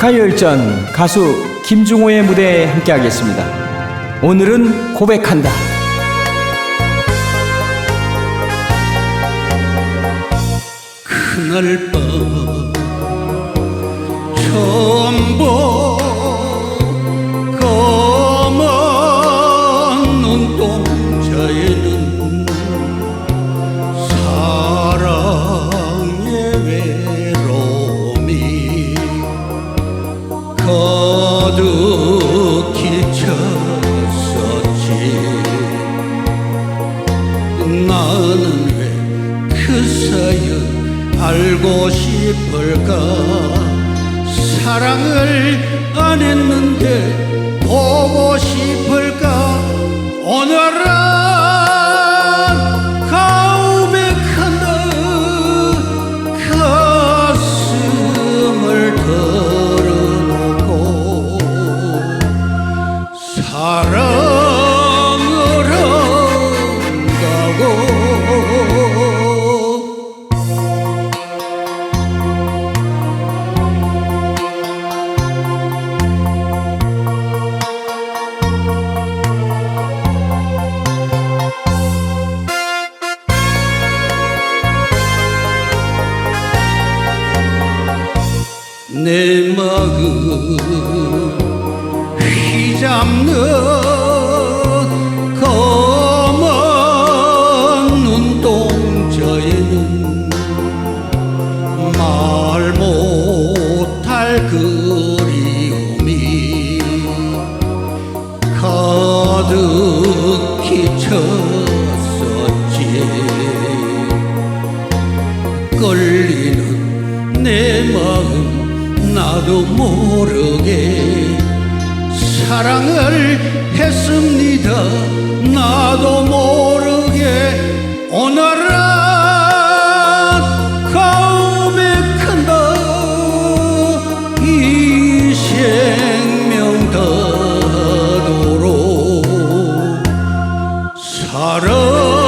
가요열전 가수 김중호의 무대에 함께 하겠습니다. 오늘은 고백한다. 그날 밤 처음 본 가득히 찼었지. 나는 왜 그 사연 알고 싶을까? 사랑을 안 했는 사랑을 한다고. 내 마음 휘 잡는 검은 눈동자에는 말 못할 그리움이 가득히 찼었지 끌리는 내 마음 나도 모르게 사랑을 했습니다. 나도 모르게 오늘은 고백한다. 이 생명 다도록 사랑